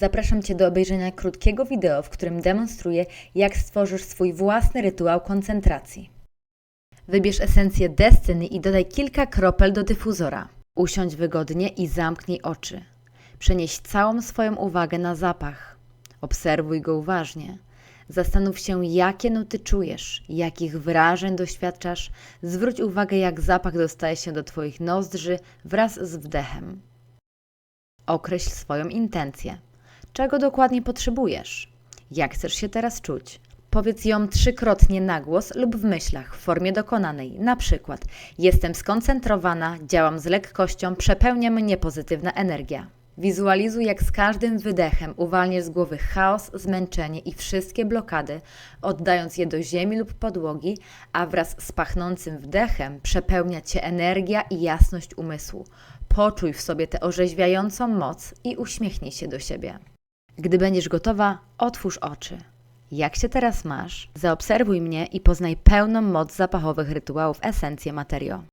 Zapraszam Cię do obejrzenia krótkiego wideo, w którym demonstruję, jak stworzysz swój własny rytuał koncentracji. Wybierz esencję Destiny i dodaj kilka kropel do dyfuzora. Usiądź wygodnie i zamknij oczy. Przenieś całą swoją uwagę na zapach. Obserwuj go uważnie. Zastanów się, jakie nuty czujesz, jakich wrażeń doświadczasz. Zwróć uwagę, jak zapach dostaje się do Twoich nozdrzy wraz z wdechem. Określ swoją intencję. Czego dokładnie potrzebujesz? Jak chcesz się teraz czuć? Powiedz ją trzykrotnie na głos lub w myślach, w formie dokonanej. Na przykład: Jestem skoncentrowana, działam z lekkością, przepełnia mnie pozytywna energia. Wizualizuj, jak z każdym wydechem uwalniasz z głowy chaos, zmęczenie i wszystkie blokady, oddając je do ziemi lub podłogi, a wraz z pachnącym wdechem przepełnia cię energia i jasność umysłu. Poczuj w sobie tę orzeźwiającą moc i uśmiechnij się do siebie. Gdy będziesz gotowa, otwórz oczy. Jak się teraz masz? Zaobserwuj mnie i poznaj pełną moc zapachowych rytuałów Esencje Materio.